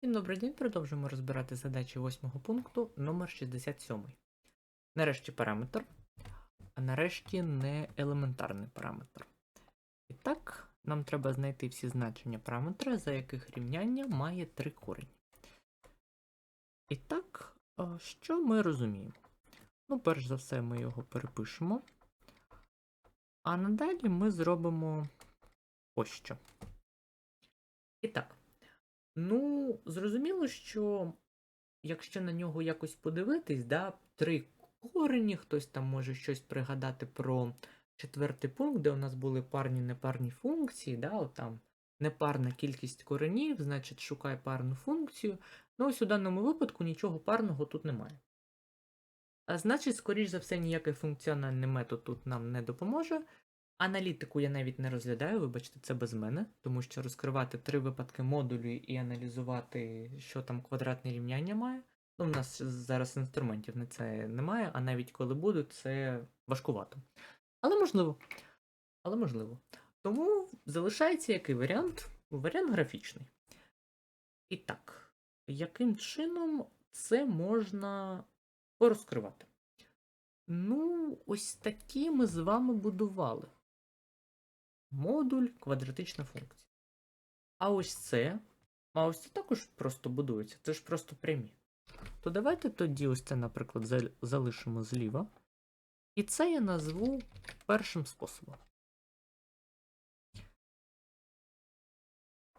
Всім добрий день, продовжуємо розбирати задачі восьмого пункту номер 67. Нарешті параметр, а нарешті не елементарний параметр. І так, нам треба знайти всі значення параметра, за яких рівняння має три корені. І так, що ми розуміємо? Ну, перш за все, ми його перепишемо. А надалі ми зробимо ось що. І так. Ну, зрозуміло, що якщо на нього якось подивитись, да, три корені, хтось там може щось пригадати про четвертий пункт, де у нас були парні непарні функції, да, от там непарна кількість коренів, значить шукай парну функцію. Ну, ось у даному випадку нічого парного тут немає. А значить, скоріш за все, ніякий функціональний метод тут нам не допоможе. Аналітику я навіть не розглядаю, вибачте, це без мене, тому що розкривати три випадки модулю і аналізувати, що там квадратне рівняння має. Ну, в нас зараз інструментів на це немає, а навіть коли будуть, це важкувато. Але можливо. Але можливо. Тому залишається який варіант? Варіант графічний. І так, яким чином це можна порозкривати? Ну, ось такі ми з вами будували модуль квадратична функція. А ось це. А ось це також просто будується, це ж просто прямі. То давайте тоді ось це, наприклад, залишимо зліва. І це я назву першим способом.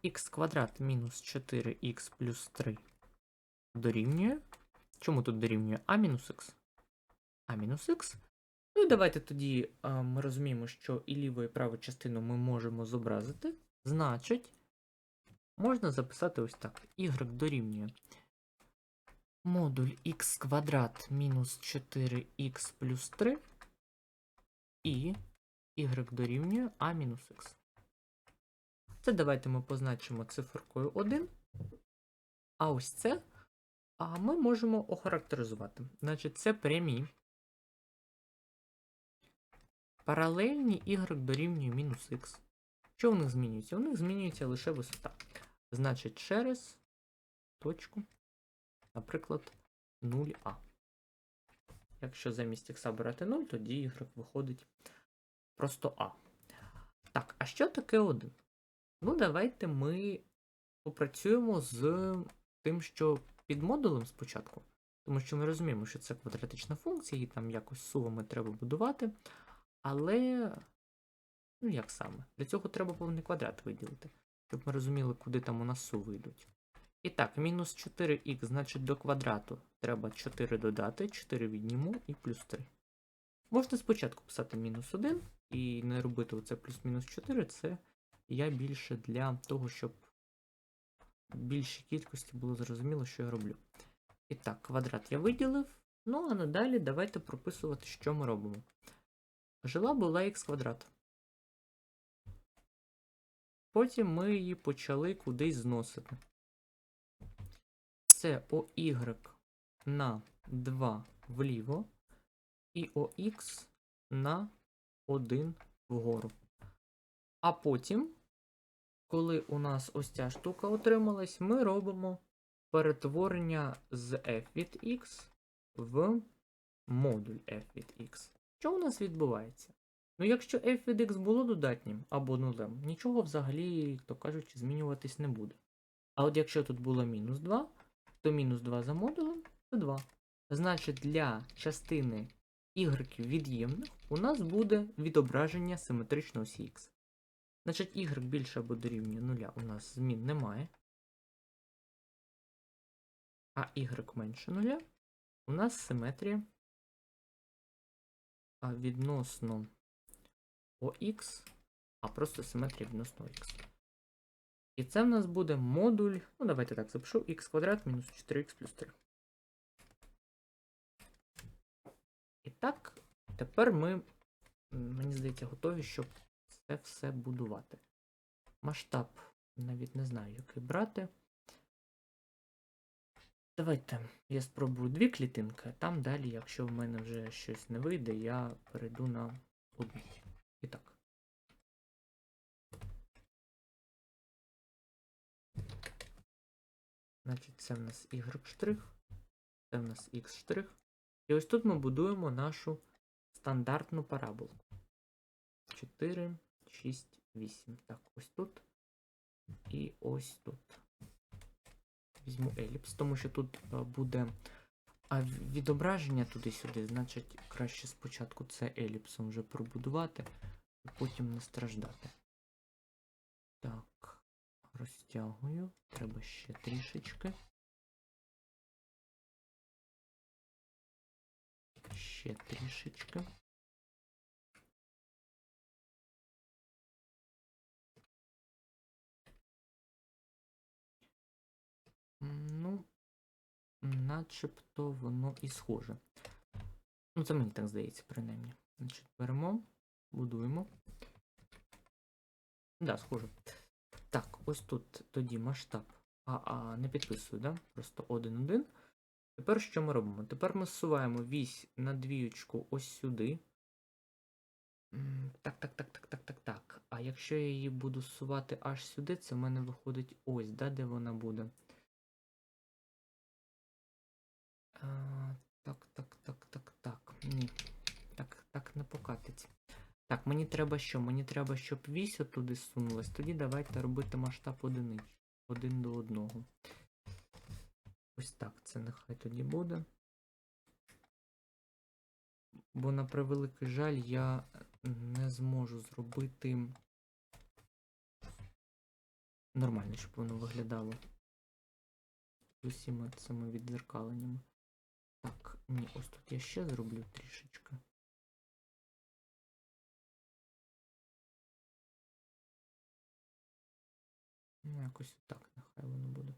х квадрат мінус 4х плюс 3 дорівнює. Чому тут дорівнює а мінус х? А мінус х Ну і давайте тоді а, ми розуміємо, що і ліву, і праву частину ми можемо зобразити. Значить, можна записати ось так. y дорівнює модуль х квадрат мінус 4х плюс 3 і y дорівнює а мінус х. Це давайте ми позначимо циферкою 1. А ось це а ми можемо охарактеризувати. Значить, це прямі. Паралельні y дорівнює мінус х. Що у них змінюється? У них змінюється лише висота. Значить, через точку, наприклад, 0а. Якщо замість х брати 0, тоді y виходить просто а. Так, а що таке 1? Ну, давайте ми попрацюємо з тим, що під модулем спочатку. Тому що ми розуміємо, що це квадратична функція, і там якось сувами треба будувати. Але, ну як саме? Для цього треба повний квадрат виділити, щоб ми розуміли, куди там у нас суви йдуть. І так, мінус 4х, значить до квадрату треба 4 додати, 4 відніму і плюс 3. Можна спочатку писати мінус 1 і не робити оце плюс-мінус 4, це я більше для того, щоб більшій кількості було зрозуміло, що я роблю. І так, квадрат я виділив. Ну, а надалі давайте прописувати, що ми робимо. Жила була х квадрат. Потім ми її почали кудись зносити. Це OY на 2 вліво і OX на 1 вгору. А потім, коли у нас ось ця штука отрималась, ми робимо перетворення з f від x в модуль f від x. Що у нас відбувається? Ну, якщо f від x було додатнім або нулем, нічого взагалі, то кажучи, змінюватись не буде. А от якщо тут було мінус 2, то мінус 2 за модулем це 2. Значить, для частини y від'ємних у нас буде відображення симетричного осі x. Значить, y більше або дорівнює 0 у нас змін немає. А y менше 0 у нас симетрія відносно ОХ, а просто симетрія відносно х. І це в нас буде модуль. Ну, давайте так запишу х квадрат мінус 4х плюс 3. І так, тепер ми, мені здається, готові, щоб це все будувати. Масштаб навіть не знаю, який брати. Давайте я спробую дві клітинки, там далі, якщо в мене вже щось не вийде, я перейду на одну. І так. Значить, це в нас y штрих, це в нас x штрих. І ось тут ми будуємо нашу стандартну параболку. 4, 6, 8. Так, ось тут. І ось тут. Візьму еліпс, тому що тут е, буде а відображення туди-сюди, значить, краще спочатку це еліпсом вже пробудувати, і потім не страждати. Так, розтягую. Треба ще трішечки. Ще трішечки. Ну, начебто воно і схоже. Ну, це мені так здається, принаймні. Значить, беремо, будуємо. Да, схоже. Так, ось тут тоді масштаб. А, не підписую, да? Просто 1-1. Тепер що ми робимо? Тепер ми зсуваємо вісь на двіючку ось сюди. Так, так, так, так, так, так, так. А якщо я її буду зсувати аж сюди, це в мене виходить ось, да, де вона буде. А, так, так, так, так, так. Ні. Так, так не покатиться. Так, мені треба що? Мені треба, щоб вісь отуди сунулась. Тоді давайте робити масштаб одинич. Один до одного. Ось так, це нехай тоді буде. Бо на превеликий жаль, я не зможу зробити нормально, щоб воно виглядало з усіма цими віддзеркаленнями. Так, ні, ось тут я ще зроблю трішечки. Ну, якось так, нехай воно буде.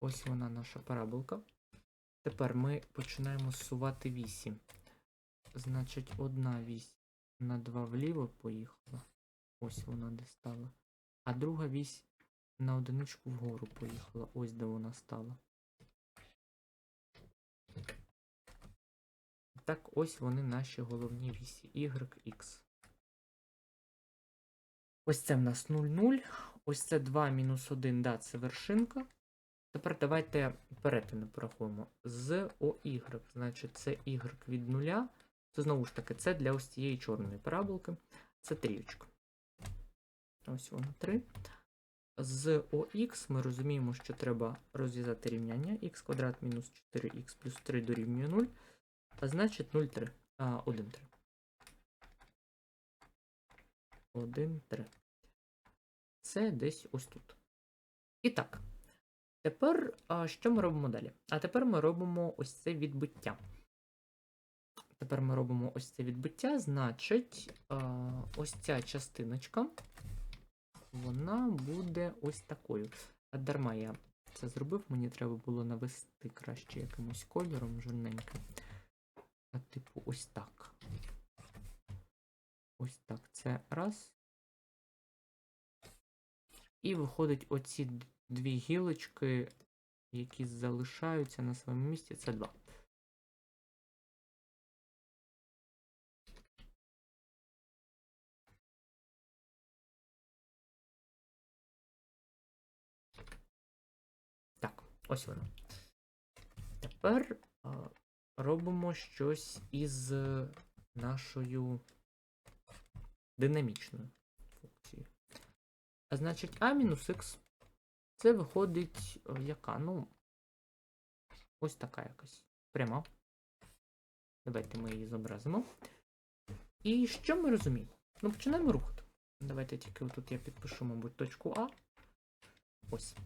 Ось вона наша параболка. Тепер ми починаємо зсувати вісі. Значить, одна вісь на 2 вліво поїхала. Ось вона де стала. А друга вісь на одиничку вгору поїхала. Ось де вона стала. Так, ось вони наші головні вісі. Y, X. Ось це в нас 0, 0. Ось це 2 мінус 1, да, це вершинка. Тепер давайте перетини порахуємо. З OY, значить це Y від 0. Це знову ж таки, це для ось цієї чорної параболки. Це трієчка. Ось вона 3. З OX ми розуміємо, що треба розв'язати рівняння x квадрат мінус 4х плюс 3 дорівнює 0. А значить 0, 3. А, 1, 3. 1, 3. Це десь ось тут. І так. Тепер а, що ми робимо далі? А тепер ми робимо ось це відбиття. Тепер ми робимо ось це відбиття, значить, а, ось ця частиночка, вона буде ось такою. А дарма я це зробив, мені треба було навести краще якимось кольором жирненьким. А типу, ось так. Ось так. Це раз. І виходить оці дві гілочки, які залишаються на своєму місці, це два. Так, ось воно. Тепер робимо щось із нашою динамічною функцією. А значить, а мінус х це виходить е, яка? Ну, ось така якась. Пряма. Давайте ми її зобразимо. І що ми розуміємо? Ну, починаємо рухати. Давайте тільки тут я підпишу, мабуть, точку А. Ось.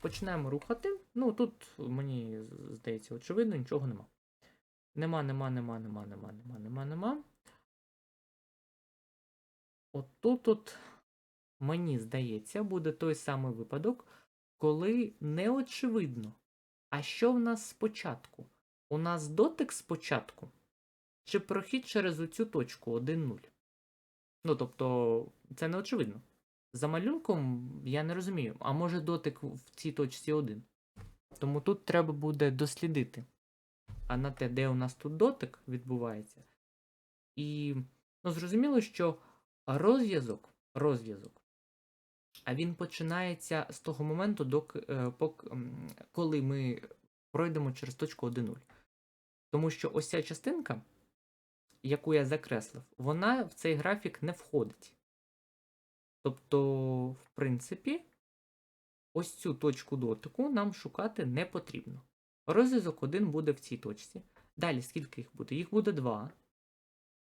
Починаємо рухати. Ну, тут мені здається, очевидно, нічого нема. Нема, нема, нема, нема, нема, нема, нема, нема. От тут от, мені здається, буде той самий випадок, коли не очевидно. А що в нас спочатку? У нас дотик спочатку? Чи прохід через оцю точку 1-0? Ну, тобто, це не очевидно. За малюнком я не розумію. А може дотик в цій точці 1? Тому тут треба буде дослідити. А на те, де у нас тут дотик відбувається. І ну, зрозуміло, що розв'язок, розв'язок а він починається з того моменту, доки, е, пок- коли ми пройдемо через точку 1,0. Тому що ось ця частинка, яку я закреслив, вона в цей графік не входить. Тобто, в принципі, ось цю точку дотику нам шукати не потрібно. Розв'язок 1 буде в цій точці. Далі, скільки їх буде? Їх буде 2.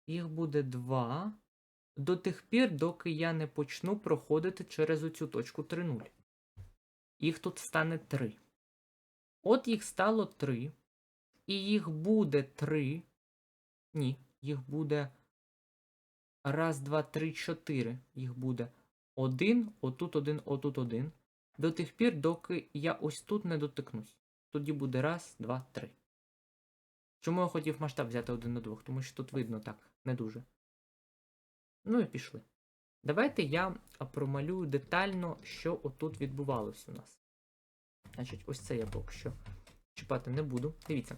Їх буде 2 до тих пір, доки я не почну проходити через оцю точку 3,0. Їх тут стане 3. От їх стало 3. І їх буде 3. Ні, їх буде. Раз, два, три, чотири. Їх буде 1, отут 1, отут 1. До тих пір, доки я ось тут не дотикнусь. Тоді буде раз, два, три. Чому я хотів масштаб взяти 1 до 2? Тому що тут видно так, не дуже. Ну і пішли. Давайте я промалюю детально, що отут відбувалось у нас. Значить, ось це я поки що чіпати не буду. Дивіться.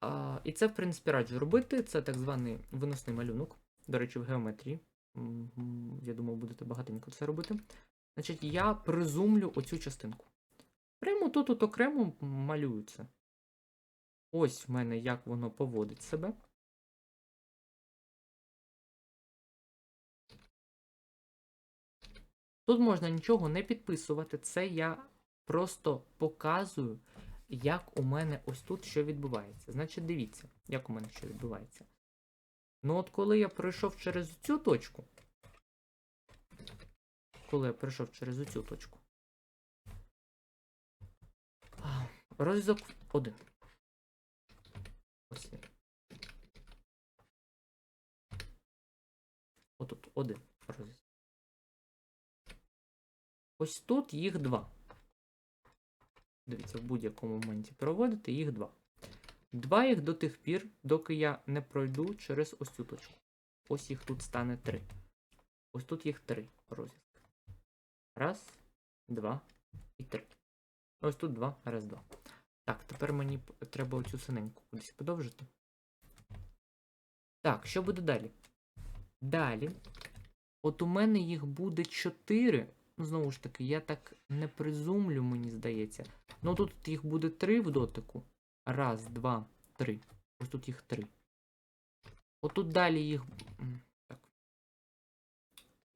А, і це, в принципі, раджу робити. Це так званий виносний малюнок. До речі, в геометрії. Я думаю, будете багатенько це робити. Значить, я призумлю оцю частинку. Прямо тут от окремо малюю це. Ось в мене як воно поводить себе. Тут можна нічого не підписувати. Це я просто показую, як у мене ось тут що відбувається. Значить, дивіться, як у мене що відбувається. Ну, от коли я пройшов через цю точку. Коли я пройшов через цю точку. Розв'язок 1. Ось. Отут один розв'язок. Ось тут їх два. Дивіться, в будь-якому моменті проводити їх два. Два їх до тих пір, доки я не пройду через ось цю точку. Ось їх тут стане три. Ось тут їх три розв'язки. Раз, два і три. Ось тут два, раз, два. Так, тепер мені треба оцю синеньку кудись подовжити. Так, що буде далі? Далі. От у мене їх буде 4. Ну, знову ж таки, я так не призумлю, мені здається. Ну тут їх буде 3 в дотику. Раз, два, три. Ось тут їх 3. Отут далі їх. Так.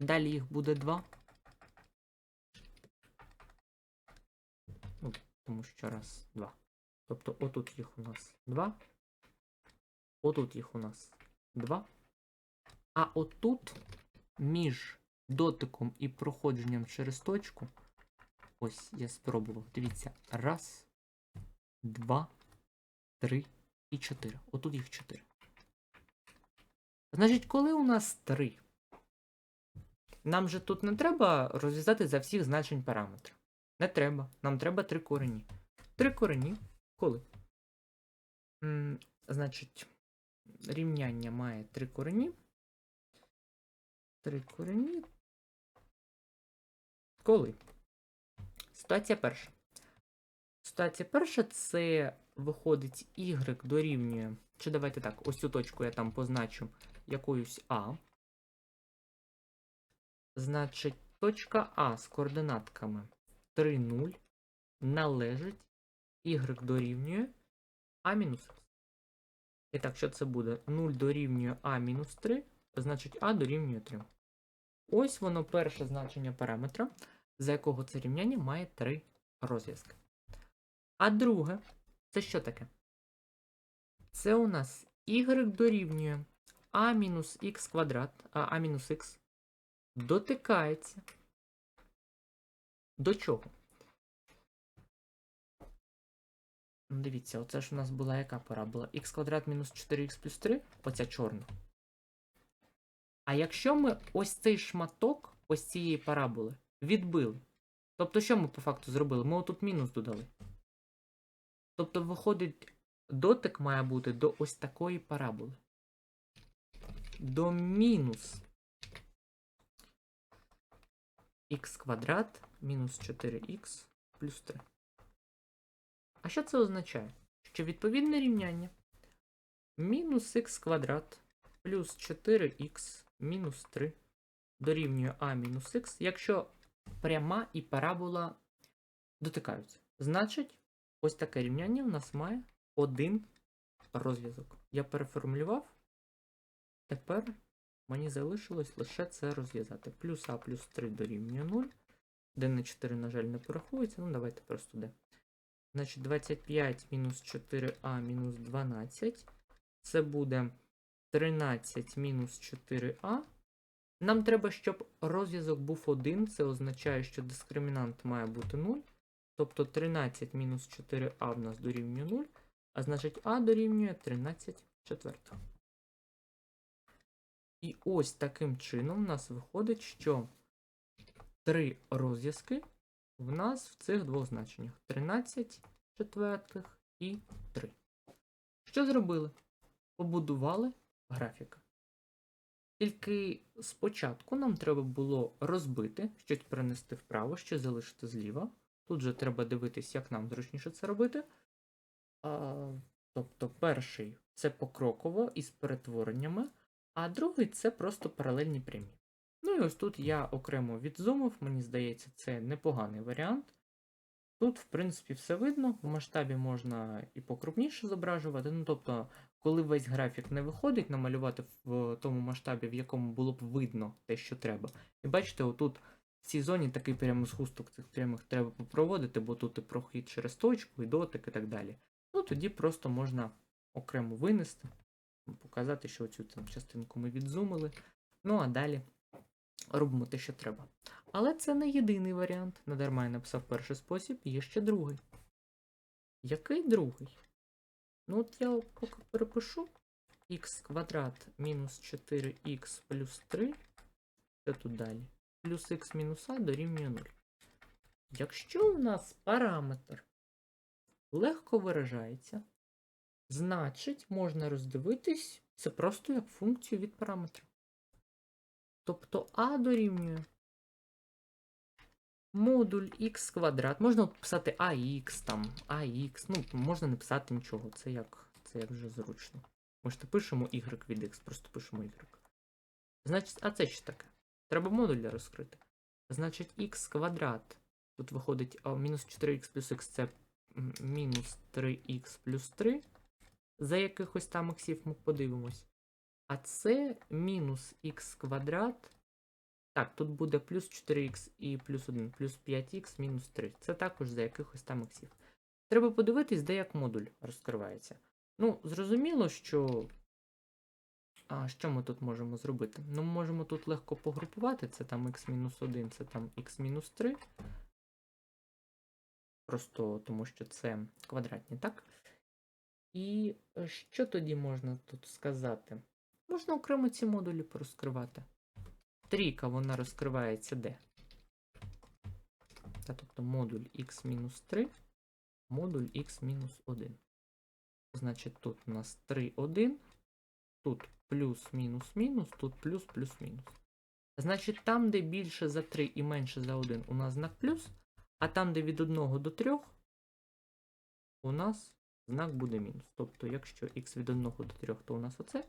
Далі їх буде 2. Тому що раз, два. Тобто отут їх у нас 2. Отут їх у нас 2. А отут між дотиком і проходженням через точку. Ось я спробував. Дивіться. Раз, два, три і чотири. Отут їх чотири. Значить, коли у нас три, нам же тут не треба розв'язати за всіх значень параметрів. Не треба. Нам треба три корені. Три корені. Коли? М, значить, рівняння має три корені. Три корені. Коли? Ситуація перша. Ситуація перша це виходить y дорівнює. Чи давайте так, ось цю точку я там позначу якоюсь А. Значить, точка А з координатками 3, 0 належить y дорівнює А мінус. І так, що це буде? 0 дорівнює А мінус 3, значить А дорівнює 3. Ось воно перше значення параметра, за якого це рівняння має 3 розв'язки. А друге, це що таке? Це у нас y дорівнює а мінус х квадрат, а мінус х дотикається. До чого? Ну, Дивіться, оце ж у нас була яка парабола? х квадрат мінус 4х плюс 3, оця чорна. А якщо ми ось цей шматок ось цієї параболи відбили, тобто що ми по факту зробили? Ми отут мінус додали. Тобто, виходить, дотик має бути до ось такої параболи. До мінус х квадрат мінус 4х плюс 3. А що це означає? Що відповідне рівняння мінус х квадрат плюс 4х мінус 3 дорівнює а мінус х, якщо пряма і парабола дотикаються. Значить, ось таке рівняння в нас має один розв'язок. Я переформулював. Тепер мені залишилось лише це розв'язати. Плюс А плюс 3 дорівнює 0. D на 4, на жаль, не порахується. Ну, давайте просто d. Значить, 25 мінус 4а мінус 12. Це буде 13 мінус 4а. Нам треба, щоб розв'язок був 1. Це означає, що дискримінант має бути 0. Тобто 13 мінус 4а в нас дорівнює 0. А значить а дорівнює 13 четвертих. І ось таким чином у нас виходить, що три розв'язки в нас в цих двох значеннях 13 четвертих і 3. Що зробили? Побудували графіка. Тільки спочатку нам треба було розбити, щось перенести вправо, щось залишити зліва. Тут же треба дивитись, як нам зручніше це робити. А, тобто, перший це покроково із перетвореннями, а другий це просто паралельні прямі. Ну і ось тут я окремо відзумив, мені здається, це непоганий варіант. Тут, в принципі, все видно. В масштабі можна і покрупніше зображувати. Ну, тобто, коли весь графік не виходить, намалювати в тому масштабі, в якому було б видно те, що треба. І бачите, отут в цій зоні такий прямо згусток цих прямих треба попроводити, бо тут і прохід через точку, і дотик, і так далі. Ну, тоді просто можна окремо винести, показати, що оцю там частинку ми відзумили. Ну, а далі робимо те, що треба. Але це не єдиний варіант. Надарма я написав перший спосіб, є ще другий. Який другий? Ну, от я перепишу х квадрат мінус 4х плюс 3. Це тут далі. Плюс х мінус а дорівнює 0. Якщо у нас параметр легко виражається, значить можна роздивитись це просто як функцію від параметра. Тобто а дорівнює модуль х квадрат. Можна писати ax, там, ax, ну, можна не писати нічого, це як, це як вже зручно. Можете пишемо y від x, просто пишемо y. Значить, а це що таке? Треба модуля розкрити. Значить, х квадрат. Тут виходить мінус 4х плюс х це мінус 3х плюс 3. За якихось там іксів ми подивимось. А це мінус х квадрат. Так, тут буде плюс 4х і плюс 1, плюс 5х мінус 3. Це також за якихось там іксів. Треба подивитись, де як модуль розкривається. Ну, зрозуміло, що. А що ми тут можемо зробити? Ну, ми можемо тут легко погрупувати. Це там х-1, це там х-3. Просто тому що це квадратні, так? І е, що тоді можна тут сказати? Можна окремо ці модулі порозкривати. Трійка, вона розкривається де? Та, тобто модуль x-3, модуль x-1. Значить, тут у нас 3, 1, тут плюс-мінус-мінус, тут плюс плюс-мінус. Значить, там, де більше за 3 і менше за 1, у нас знак плюс, а там, де від 1 до 3, у нас знак буде мінус. Тобто, якщо x від 1 до 3, то у нас оце.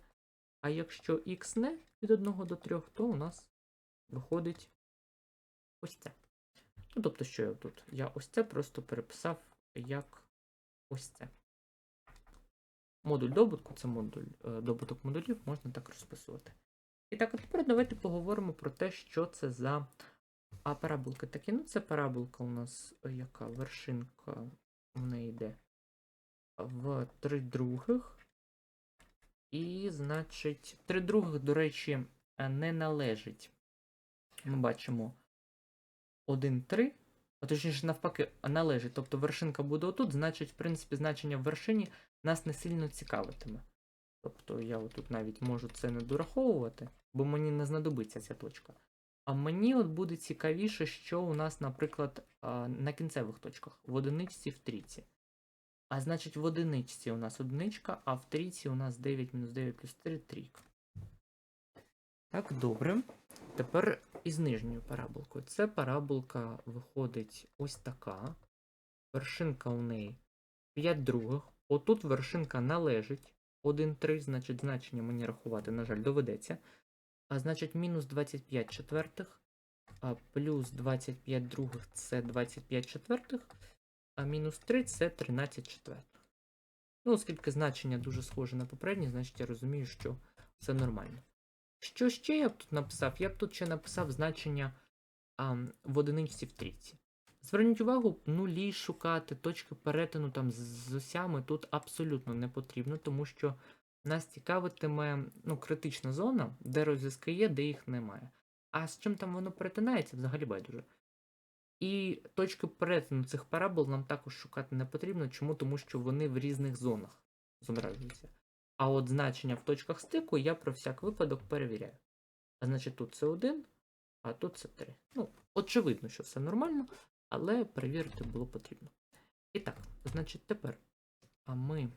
А якщо x не від 1 до 3, то у нас виходить ось це. Ну, тобто, що я тут? Я ось це просто переписав як ось це. Модуль добутку це модуль е, добуток модулів, можна так розписувати. І так, а тепер давайте поговоримо про те, що це за а параболка. Такі, ну це параболка у нас е, яка вершинка в неї йде в 3 других. І, значить, 3 других, до речі, е, не належить. Ми бачимо 1, 3. А точніше, навпаки, належить. Тобто вершинка буде отут, значить, в принципі, значення в вершині нас не сильно цікавитиме. Тобто я отут навіть можу це не дораховувати, бо мені не знадобиться ця точка. А мені от буде цікавіше, що у нас, наприклад, на кінцевих точках в одиничці в трійці. А значить, в одиничці у нас одиничка, а в трійці у нас 9 мінус 9 плюс 3 трійка. Так, добре. Тепер із нижньою параболкою. Це параболка виходить ось така. Вершинка у неї 5 других. Отут вершинка належить 1, 3, значить, значення мені рахувати, на жаль, доведеться. А значить, мінус 25 четвертих. а плюс 25 других це 25 четвертих, а мінус 3 це 13 четвертих. Ну, оскільки значення дуже схоже на попереднє, значить я розумію, що все нормально. Що ще я б тут написав? Я б тут ще написав значення а, в одиничці в трійці. Зверніть увагу, нулі шукати, точки перетину там з- з осями тут абсолютно не потрібно, тому що нас цікавитиме ну, критична зона, де розв'язки є, де їх немає. А з чим там воно перетинається, взагалі байдуже. І точки перетину цих парабол нам також шукати не потрібно. Чому? Тому що вони в різних зонах зображуються. А от значення в точках стику я про всяк випадок перевіряю. А значить, тут це 1, а тут це 3. Ну, очевидно, що все нормально, але перевірити було потрібно. І так, значить, тепер ми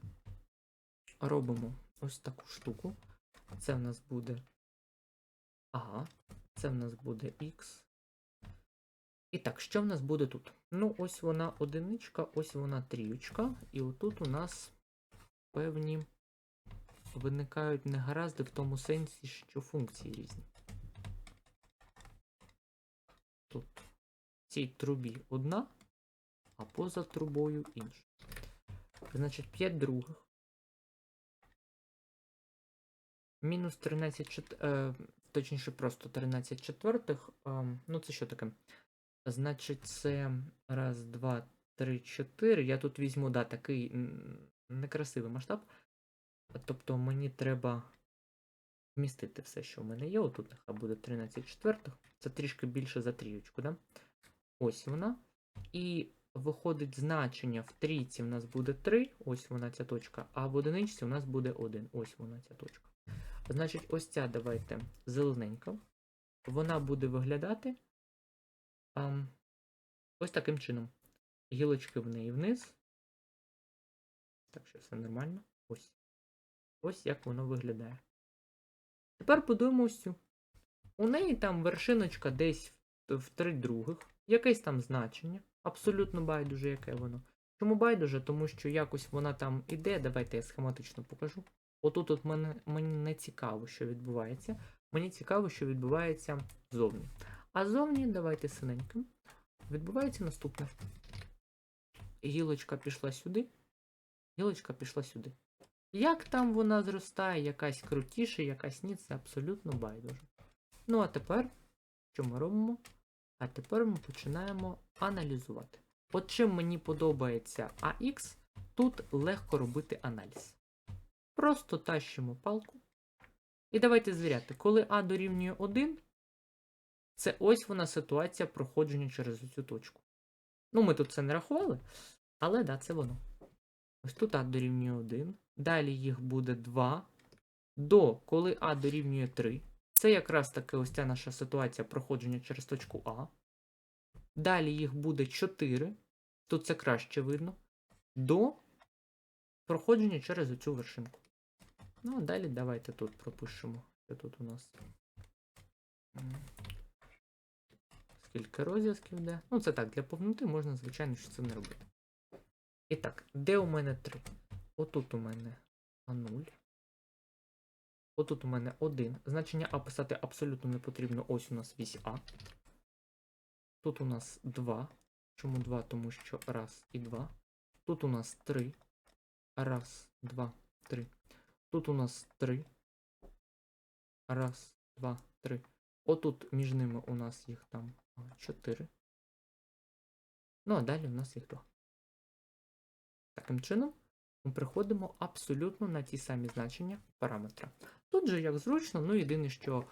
робимо ось таку штуку. Це в нас буде. Ага, це в нас буде X. І так, що в нас буде тут? Ну, ось вона одиничка, ось вона трієчка, і отут у нас певні виникають негаразди в тому сенсі, що функції різні. Тут в цій трубі одна, а поза трубою інша. Значить, 5 других. Мінус 13 чет... е, точніше, просто 13 четвертих. Е, ну, це що таке? Значить, це раз, два, три, чотири. Я тут візьму, да, такий некрасивий масштаб. Тобто мені треба вмістити все, що в мене є. Отут нехай буде 13 четвертих. Це трішки більше за трієчку, да? Ось вона. І виходить значення в трійці в нас буде 3, ось вона ця точка, а в одиничці у нас буде 1, ось вона ця точка. Значить, ось ця давайте зелененька. Вона буде виглядати а, ось таким чином. Гілочки в неї вниз. Так що все нормально. Ось. Ось як воно виглядає. Тепер будуємо ось цю. У неї там вершиночка десь в, в 3 других, якесь там значення. Абсолютно байдуже, яке воно. Чому байдуже? Тому що якось вона там іде. Давайте я схематично покажу. Отут от мене, мені не цікаво, що відбувається. Мені цікаво, що відбувається зовні. А зовні, давайте синеньким. Відбувається наступне. Гілочка пішла сюди. Гілочка пішла сюди. Як там вона зростає, якась крутіше, якась ні, це абсолютно байдуже. Ну а тепер, що ми робимо? А тепер ми починаємо аналізувати. От чим мені подобається AX, тут легко робити аналіз. Просто тащимо палку. І давайте звіряти, коли А дорівнює 1, це ось вона ситуація проходження через цю точку. Ну, ми тут це не рахували, але да, це воно. Ось тут А дорівнює 1. Далі їх буде 2. До, коли А дорівнює 3. Це якраз таки ось ця наша ситуація проходження через точку А. Далі їх буде 4. Тут це краще видно. До проходження через оцю вершинку. Ну, а далі давайте тут пропишемо. Що тут у нас? М. Скільки розв'язків де? Ну, це так, для повноти можна, звичайно, що це не робити. І так, де у мене 3? Отут у мене А0. Отут у мене 1. Значення А писати абсолютно не потрібно. Ось у нас вісь А. Тут у нас 2. Чому 2? Тому що раз і 2. Тут у нас 3. Раз, 2, 3. Тут у нас 3. Раз, 2, 3. Отут між ними у нас їх там 4. Ну, а далі у нас їх 2. Таким чином, ми приходимо абсолютно на ті самі значення параметра. Тут же як зручно, ну єдине, що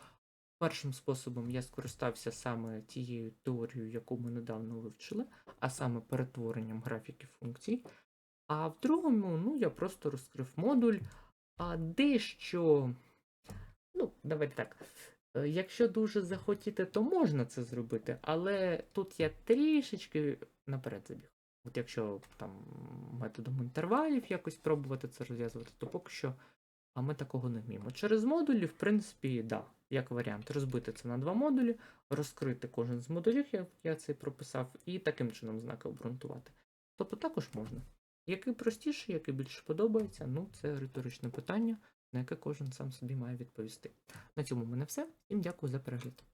першим способом я скористався саме тією теорією, яку ми недавно вивчили, а саме перетворенням графіків функцій. А в другому, ну, я просто розкрив модуль, а дещо. Ну, давайте так. Е, Якщо дуже захотіти, то можна це зробити, але тут я трішечки наперед забіг. От якщо там методом інтервалів якось пробувати це розв'язувати, то поки що а ми такого не вміємо. Через модулі, в принципі, да, як варіант, розбити це на два модулі, розкрити кожен з модулів, як я це прописав, і таким чином знаки обґрунтувати. Тобто також можна. Який простіше, який більше подобається, ну це риторичне питання, на яке кожен сам собі має відповісти. На цьому в мене все. Всім дякую за перегляд.